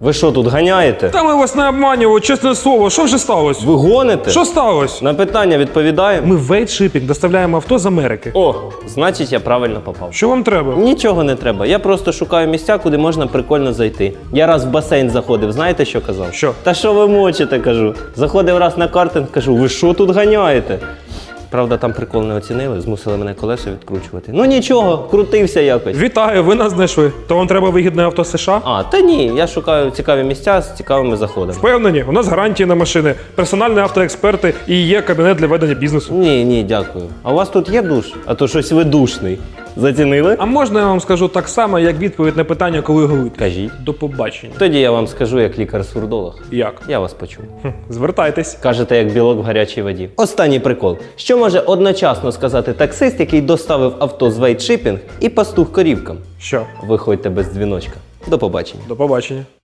Ви що тут ганяєте? Та ми вас не обманювали, чесне слово, що вже сталося? Ви гоните? Що сталося? На питання відповідаємо. Ми вейтшипінг доставляємо авто з Америки. О, значить я правильно попав. Що вам треба? Нічого не треба. Я просто шукаю місця, куди можна прикольно зайти. Я раз в басейн заходив, знаєте, що казав? Що? Та що ви мочите, кажу. Заходив раз на картинг, кажу, ви що тут ганяєте? Правда, там прикол не оцінили, змусили мене колеса відкручувати. Ну нічого, крутився якось. Вітаю, ви нас знайшли. То вам треба вигідне авто з США? А, та ні, я шукаю цікаві місця з цікавими заходами. Впевнені, у нас гарантії на машини, персональні автоексперти і є кабінет для ведення бізнесу. Ні, ні, дякую. А у вас тут є душ? А то щось ви душний. Зацінили? А можна я вам скажу так само, як відповідь на питання, коли голуб? Кажіть. До побачення. Тоді я вам скажу, як лікар-сурдолог. Як? Я вас почув. Хм, Звертайтесь. Кажете, як білок в гарячій воді. Останній прикол. Що може одночасно сказати таксист, який доставив авто з вейтшипінг і пастух корівкам? Що? Виходьте без дзвіночка. До побачення. До побачення.